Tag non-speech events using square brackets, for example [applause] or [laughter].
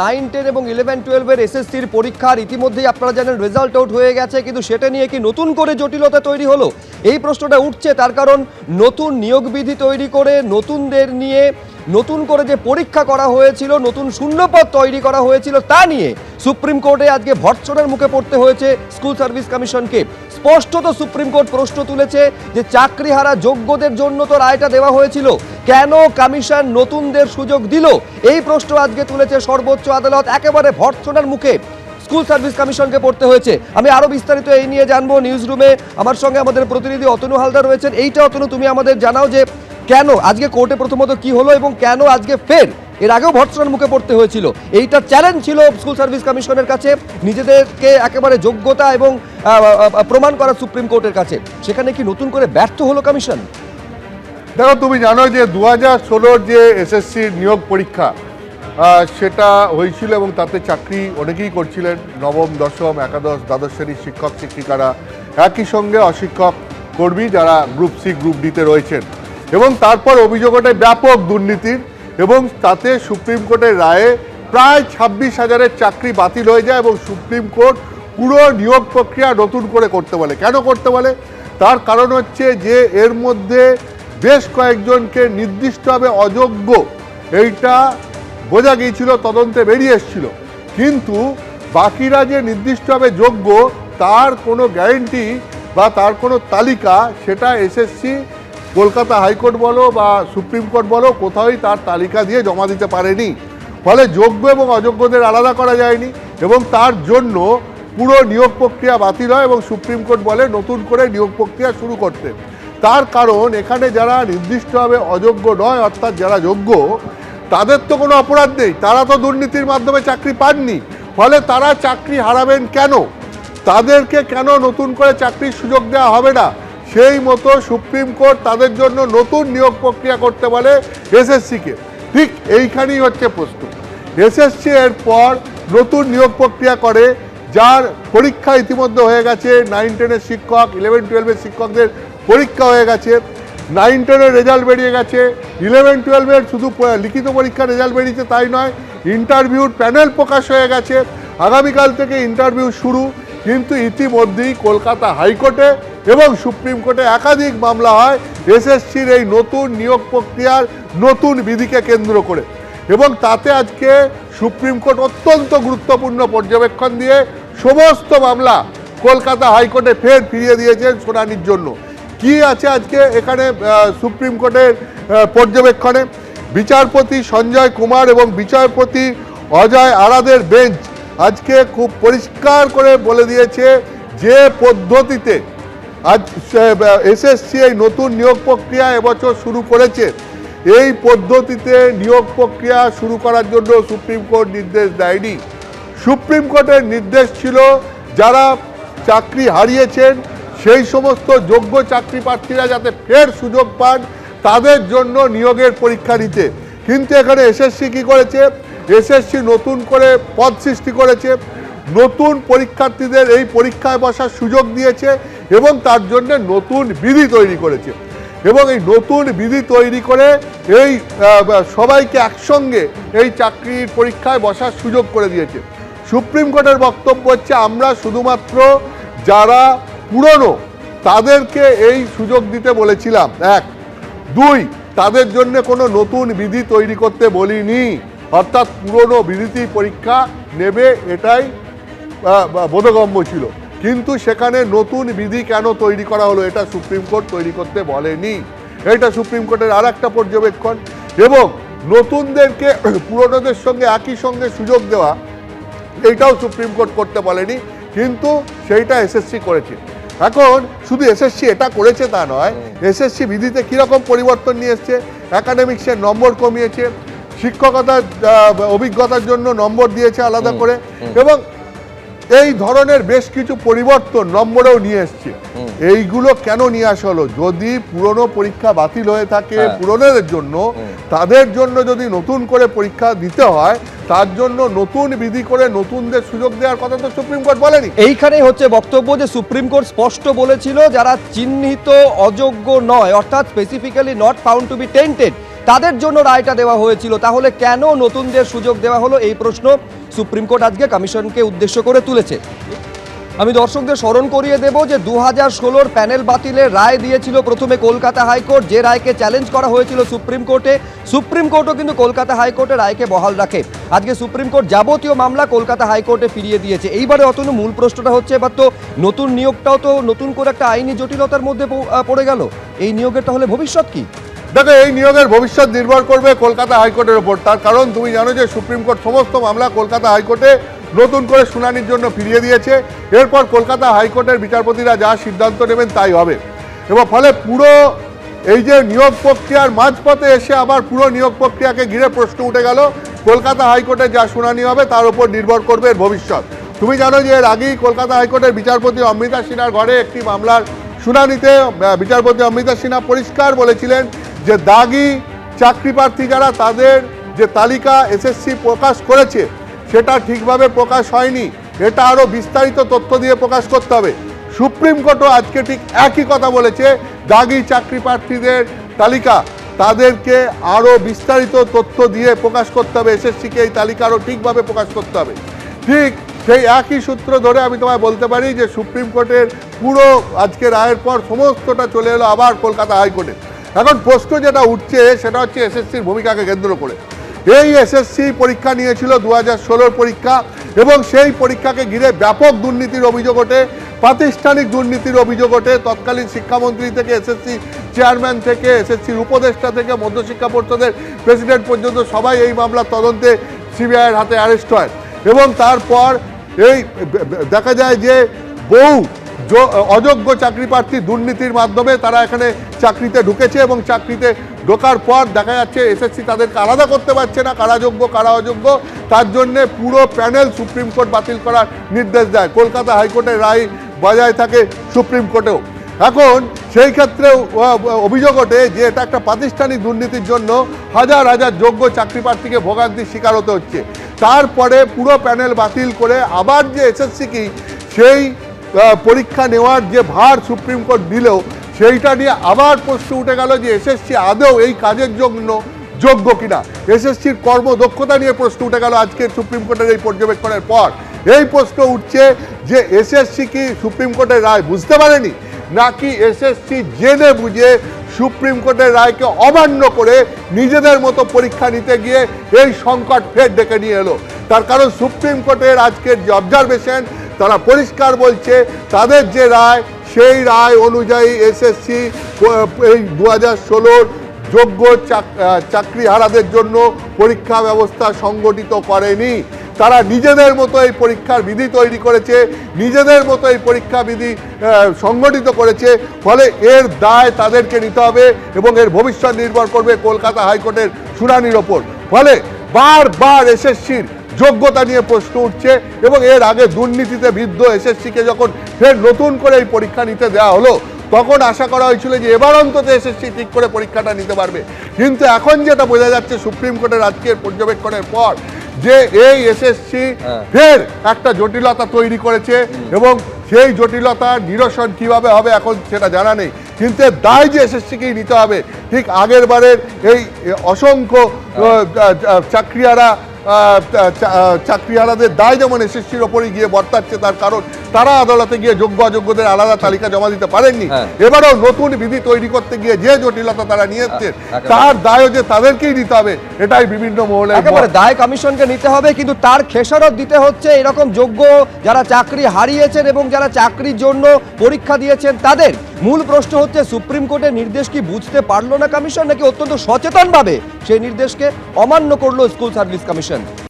Nine, ten এবং eleven, টুয়েলভের এসএসসির পরীক্ষার ইতিমধ্যেই আপনারা জানেন রেজাল্ট আউট হয়ে গেছে, কিন্তু সেটা নিয়ে কি নতুন করে জটিলতা তৈরি হলো? এই প্রশ্নটা উঠছে তার কারণ নতুন নিয়োগ বিধি তৈরি করে নতুনদের নিয়ে নতুন করে যে পরীক্ষা করা হয়েছিল, নতুন শূন্যপদ তৈরি করা হয়েছিল তা নিয়ে সুপ্রিম কোর্টে আজকে ভর্ৎসনার মুখে পড়তে হয়েছে স্কুল সার্ভিস কমিশনকে স্পষ্টত সুপ্রিম কোর্ট প্রশ্ন তুলেছে যে চাকরিহারা যোগ্যদের জন্য তো রায়টা দেওয়া হয়েছিল। কেন কমিশন নতুনদের সুযোগ দিল? এই প্রশ্ন আজকে তুলেছে সর্বোচ্চ আদালত, একেবারে ভর্ৎসনার মুখে। স্কুল সার্ভিস কমিশনকে পড়তে হয়েছে। আমি আরও বিস্তারিত এই নিয়ে জানব নিউজ রুমে আমার সঙ্গে আমাদের প্রতিনিধি অতনু হালদার রয়েছেন। এইটা অতনু, তুমি আমাদের জানাও যে কেন, আজকে কোর্টে প্রথমত কি হলো এবং কেন আজকে ফের এর আগেও ভর্ৎসনার মুখে পড়তে হয়েছিল। এইটা চ্যালেঞ্জ ছিল স্কুল সার্ভিস কমিশনের কাছে, নিজেদেরকে একেবারে যোগ্যতা এবং প্রমাণ করা সুপ্রিম কোর্টের কাছে। সেখানে কি নতুন করে ব্যর্থ হলো কমিশন দেখো, তুমি জানো যে দু হাজার ষোলোর যে এসএসসি নিয়োগ পরীক্ষা সেটা হয়েছিল এবং তাতে চাকরি অনেকেই করছিলেন। নবম, দশম, একাদশ, দ্বাদশ শ্রেণির শিক্ষক, শিক্ষিকারা একই সঙ্গে অশিক্ষক কর্মী যারা গ্রুপ সি, গ্রুপ ডিতে রয়েছেন। এবং তারপর অভিযোগ ব্যাপক দুর্নীতির। এবং তাতে সুপ্রিম কোর্টের রায়ে প্রায় ছাব্বিশ হাজারের চাকরি বাতিল হয়ে যায় এবং সুপ্রিম কোর্ট পুরো নিয়োগ প্রক্রিয়া নতুন করে করতে বলে। কেন করতে বলে? তার কারণ হচ্ছে যে এর মধ্যে বেশ কয়েকজনকে নির্দিষ্টভাবে অযোগ্য এইটা বোঝা গিয়েছিল, তদন্তে বেরিয়ে এসেছিল। কিন্তু বাকিরা যে নির্দিষ্টভাবে যোগ্য, তার কোনো গ্যারেন্টি বা তার কোনো তালিকা, সেটা এসএসসি কলকাতা হাইকোর্ট বলো বা সুপ্রিম কোর্ট বলো, কোথাওই তার তালিকা দিয়ে জমা দিতে পারেনি। ফলে যোগ্য এবং অযোগ্যদের আলাদা করা যায়নি এবং তার জন্য পুরো নিয়োগ প্রক্রিয়া বাতিল হয় এবং সুপ্রিম কোর্ট বলে নতুন করে নিয়োগ প্রক্রিয়া শুরু করতে। তার কারণ, এখানে যারা নির্দিষ্টভাবে অযোগ্য নয়, অর্থাৎ যারা যোগ্য, তাদের তো কোনো অপরাধ নেই। তারা তো দুর্নীতির মাধ্যমে চাকরি পাননি। ফলে তারা চাকরি হারাবেন কেন? তাদেরকে কেন নতুন করে চাকরির সুযোগ দেওয়া হবে না? সেই মতো সুপ্রিম কোর্ট তাদের জন্য নতুন নিয়োগ প্রক্রিয়া করতে বলে এসএসসিকে। ঠিক এইখানেই হচ্ছে প্রশ্ন। এসএসসি এর পর নতুন নিয়োগ প্রক্রিয়া করে, যার পরীক্ষা ইতিমধ্যে হয়ে গেছে নাইন টেনের শিক্ষক ইলেভেন টুয়েলভের শিক্ষকদের পরীক্ষা হয়ে গেছে নাইন টেনের রেজাল্ট বেরিয়ে গেছে ইলেভেন টুয়েলভের শুধু লিখিত পরীক্ষার রেজাল্ট বেরিয়েছে তাই নয় ইন্টারভিউর প্যানেল প্রকাশ হয়ে গেছে। আগামীকাল থেকে ইন্টারভিউ শুরু। কিন্তু ইতিমধ্যেই কলকাতা হাইকোর্টে এবং সুপ্রিম কোর্টে একাধিক মামলা হয় এসএসসির এই নতুন নিয়োগ প্রক্রিয়ার নতুন বিধিকে কেন্দ্র করে। এবং তাতে আজকে সুপ্রিম কোর্ট অত্যন্ত গুরুত্বপূর্ণ পর্যবেক্ষণ দিয়ে সমস্ত মামলা কলকাতা হাইকোর্টে ফের ফিরিয়ে দিয়েছেন শুনানির জন্য। কি আছে আজকে এখানে সুপ্রিম কোর্টের পর্যবেক্ষণে? বিচারপতি সঞ্জয় কুমার এবং বিচারপতি অজয় আরাদের বেঞ্চ আজকে খুব পরিষ্কার করে বলে দিয়েছে যে পদ্ধতিতে আজ এসএসসি এই নতুন নিয়োগ প্রক্রিয়া এবছর শুরু করেছে। এই পদ্ধতিতে নিয়োগ প্রক্রিয়া শুরু করার জন্য সুপ্রিম কোর্ট নির্দেশ দেয়নি। সুপ্রিম কোর্টের নির্দেশ ছিল যারা চাকরি হারিয়েছেন, সেই সমস্ত যোগ্য চাকরি প্রার্থীরা যাতে ফের সুযোগ পান, তাদের জন্য নিয়োগের পরীক্ষা নিতে। কিন্তু এখানে এসএসসি কি করেছে? এসএসসি নতুন করে পদ সৃষ্টি করেছে, নতুন পরীক্ষার্থীদের এই পরীক্ষায় বসার সুযোগ দিয়েছে এবং তার জন্য নতুন বিধি তৈরি করেছে। এবং এই নতুন বিধি তৈরি করে এই সবাইকে একসঙ্গে এই চাকরির পরীক্ষায় বসার সুযোগ করে দিয়েছে। সুপ্রিম কোর্টের বক্তব্য হচ্ছে, আমরা শুধুমাত্র যারা পুরনো তাদেরকে এই সুযোগ দিতে বলেছিলাম। এক। দুই, তাদের জন্য কোনো নতুন বিধি তৈরি করতে বলিনি। অর্থাৎ পুরনো বিধিতেই পরীক্ষা নেবে এটাই বোধগম্য ছিল। কিন্তু সেখানে নতুন বিধি কেন তৈরি করা হলো এটা সুপ্রিম কোর্ট তৈরি করতে বলেনি। এটা সুপ্রিম কোর্টের আর একটা পর্যবেক্ষণ। এবং নতুনদেরকে [clears throat] পুরনোদের সঙ্গে একই সঙ্গে সুযোগ দেওয়া এইটাও সুপ্রিম কোর্ট করতে বলেনি। কিন্তু সেইটা এসএসসি করেছে। এখন শুধু এসএসসি এটা করেছে তা নয় এসএসসি বিধিতে কীরকম পরিবর্তন নিয়ে এসছে? একাডেমিক্সের নম্বর কমিয়েছে শিক্ষকতার অভিজ্ঞতার জন্য নম্বর দিয়েছে আলাদা করে। এবং এই ধরনের বেশ কিছু পরিবর্তন নম্বরেও নিয়ে এসছে। এইগুলো কেন নিয়ে আসা হলো? যদি পুরনো পরীক্ষা বাতিল হয়ে থাকে হ্যাঁ। পুরনোদের জন্য তাদের জন্য যদি নতুন করে পরীক্ষা দিতে হয় তার জন্য নতুন বিধি করে নতুনদের সুযোগ দেওয়ার কথা তো সুপ্রিম কোর্ট বলেনি। এইখানেই হচ্ছে বক্তব্য যে সুপ্রিম কোর্ট স্পষ্ট বলেছিল যারা চিহ্নিত অযোগ্য নয় অর্থাৎ specifically not found to be tainted তাদের জন্য রায়টা দেওয়া হয়েছিল। তাহলে কেন নতুনদের সুযোগ দেওয়া হলো? এই প্রশ্ন সুপ্রিম কোর্ট আজকে কমিশনকে উদ্দেশ্য করে তুলেছে। আমি দর্শকদের স্মরণ করিয়ে দেব যে দু হাজার ষোলোর প্যানেল বাতিলের রায় দিয়েছিল প্রথমে কলকাতা হাইকোর্ট, যে রায়কে চ্যালেঞ্জ করা হয়েছিল সুপ্রিম কোর্টে। সুপ্রিম কোর্টও কিন্তু কলকাতা হাইকোর্টের রায়কে বহাল রাখে। আজকে সুপ্রিম কোর্ট যাবতীয় মামলা কলকাতা হাইকোর্টে ফিরিয়ে দিয়েছে। এইবারে অতনু মূল প্রশ্নটা হচ্ছে, এবার তো নতুন নিয়োগটাও তো নতুন করে একটা আইনি জটিলতার মধ্যে পড়ে গেল। এই নিয়োগের তাহলে ভবিষ্যৎ কি? দেখো, এই নিয়োগের ভবিষ্যৎ নির্ভর করবে কলকাতা হাইকোর্টের উপর। তার কারণ তুমি জানো যে সুপ্রিম কোর্ট সমস্ত মামলা কলকাতা হাইকোর্টে নতুন করে শুনানির জন্য ফিরিয়ে দিয়েছে। এরপর কলকাতা হাইকোর্টের বিচারপতিরা যা সিদ্ধান্ত নেবেন তাই হবে। এবং ফলে পুরো এই যে নিয়োগ প্রক্রিয়ার মাঝপথে এসে আবার পুরো নিয়োগ প্রক্রিয়াকে ঘিরে প্রশ্ন উঠে গেল, কলকাতা হাইকোর্টে যা শুনানি হবে তার উপর নির্ভর করবে ভবিষ্যৎ। তুমি জানো যে এর আগেই কলকাতা হাইকোর্টের বিচারপতি অমৃতা সিনহার ঘরে একটি মামলার শুনানিতে বিচারপতি অমৃতা সিনহা পরিষ্কার বলেছিলেন যে দাগি চাকরি প্রার্থী যারা, তাদের যে তালিকা এসএসসি প্রকাশ করেছে, সেটা ঠিকভাবে প্রকাশ হয়নি। এটা আরও বিস্তারিত তথ্য দিয়ে প্রকাশ করতে হবে। সুপ্রিম কোর্টও আজকে ঠিক একই কথা বলেছে, দাগি চাকরি প্রার্থীদের তালিকা। তাদেরকে আরও বিস্তারিত তথ্য দিয়ে প্রকাশ করতে হবে, এসএসসিকে এই তালিকা আরও ঠিকভাবে প্রকাশ করতে হবে। ঠিক সেই একই সূত্র ধরে আমি তোমায় বলতে পারি যে, সুপ্রিম কোর্টের পুরো আজকে রায়ের পর সমস্তটা চলে এলো আবার কলকাতা হাইকোর্টে। এখন প্রশ্ন যেটা উঠছে সেটা হচ্ছে এসএসসির ভূমিকাকে কেন্দ্র করে। এই এসএসসি পরীক্ষা নিয়েছিল দু হাজার পরীক্ষা এবং সেই পরীক্ষাকে ঘিরে ব্যাপক দুর্নীতির অভিযোগ ওঠে, প্রাতিষ্ঠানিক দুর্নীতির অভিযোগ ওঠে। তৎকালীন শিক্ষামন্ত্রী থেকে, এসএসসি চেয়ারম্যান থেকে, এসএসসির উপদেষ্টা থেকে, মধ্যশিক্ষা পরিষদের প্রেসিডেন্ট পর্যন্ত সবাই এই মামলার তদন্তে সিবিআইয়ের হাতে অ্যারেস্ট হয়। এবং তারপর এই দেখা যায় যে বহু অযোগ্য চাকরি প্রার্থী দুর্নীতির মাধ্যমে তারা এখানে চাকরিতে ঢুকেছে এবং চাকরিতে ঢোকার পর দেখা যাচ্ছে এসএসসি তাদেরকে আলাদা করতে পারছে না, কারা যোগ্য, কারা অযোগ্য। তার জন্যে পুরো প্যানেল সুপ্রিম কোর্ট বাতিল করার নির্দেশ দেয়। কলকাতা হাইকোর্টের রায় বজায় থাকে সুপ্রিম কোর্টেও। এখন সেই ক্ষেত্রে অভিযোগ ওঠে যে এটা একটা প্রাতিষ্ঠানিক দুর্নীতির জন্য হাজার হাজার যোগ্য চাকরি প্রার্থীকে ভোগান্তির শিকার হতে হচ্ছে। তারপরে পুরো প্যানেল বাতিল করে আবার যে এসএসসি কি, সেই পরীক্ষা নেওয়ার যে ভার সুপ্রিম কোর্ট দিলেও সেইটা নিয়ে আবার প্রশ্ন উঠে গেল যে এসএসসি আদৌ এই কাজের জন্য যোগ্য কিনা। এসএসসির কর্মদক্ষতা নিয়ে প্রশ্ন উঠে গেল আজকে সুপ্রিম কোর্টের এই পর্যবেক্ষণের পর। এই প্রশ্ন উঠছে যে এসএসসি কি সুপ্রিম কোর্টের রায় বুঝতে পারেনি, নাকি এসএসসি জেনে বুঝে সুপ্রিম কোর্টের রায়কে অমান্য করে নিজেদের মতো পরীক্ষা নিতে গিয়ে এই সংকট ফের ডেকে নিয়ে এলো। তার কারণ সুপ্রিম কোর্টের আজকের যে অবজারভেশন তারা পরিষ্কার বলছে, তাদের যে রায়, সেই রায় অনুযায়ী এসএসসি এই দু হাজার ষোলোর যোগ্য চাকরিহারাদের জন্য পরীক্ষা ব্যবস্থা সংগঠিত করেনি। তারা নিজেদের মতো এই পরীক্ষার বিধি তৈরি করেছে, নিজেদের মতো এই পরীক্ষা বিধি সংগঠিত করেছে, ফলে এর দায় তাদেরকে নিতে হবে এবং এর ভবিষ্যৎ নির্ভর করবে কলকাতা হাইকোর্টের শুনানির ওপর। ফলে বারবার এসএসসির যোগ্যতা নিয়ে প্রশ্ন উঠছে এবং এর আগে দুর্নীতিতে বিদ্ধ এসএসসিকে যখন ফের নতুন করে এই পরীক্ষা নিতে দেওয়া হলো তখন আশা করা হয়েছিল যে এবার অন্তত এসএসসি ঠিক করে পরীক্ষাটা নিতে পারবে। কিন্তু এখন যেটা বোঝা যাচ্ছে সুপ্রিম কোর্টের আজকের পর্যবেক্ষণের পর যে এই এসএসসি হ্যাঁ। ফের একটা জটিলতা তৈরি করেছে এবং সেই জটিলতার নিরসন কীভাবে হবে এখন সেটা জানা নেই। কিন্তু দায় যে এসএসসিকেই নিতে হবে ঠিক আগের বারের এই অসংখ্য আহ, চাকরিয়ারা চাকরিহারাদের দায় যেমন এসএসসির ওপরই গিয়ে বর্তাচ্ছে তার কারণ তারা আদালতে গিয়ে যোগ্য অযোগ্যদের আলাদা তালিকা জমা দিতে পারেননি হ্যাঁ। এবারেও নতুন বিধি তৈরি করতে গিয়ে যে জটিলতা তারা একেবারে। তার দায়ও যে তাদেরকেই নিতে হবে এটাই বিভিন্ন মহলে একেবারে দায় কমিশনকে নিতে হবে কিন্তু তার খেসারত দিতে হচ্ছে এরকম যোগ্য যারা চাকরি হারিয়েছেন এবং যারা চাকরির জন্য পরীক্ষা দিয়েছেন তাদের মূল প্রশ্ন হচ্ছে সুপ্রিম কোর্টের নির্দেশ কি বুঝতে পারল না কমিশন নাকি অত্যন্ত সচেতনভাবে সেই নির্দেশকে অমান্য করল স্কুল সার্ভিস কমিশন Action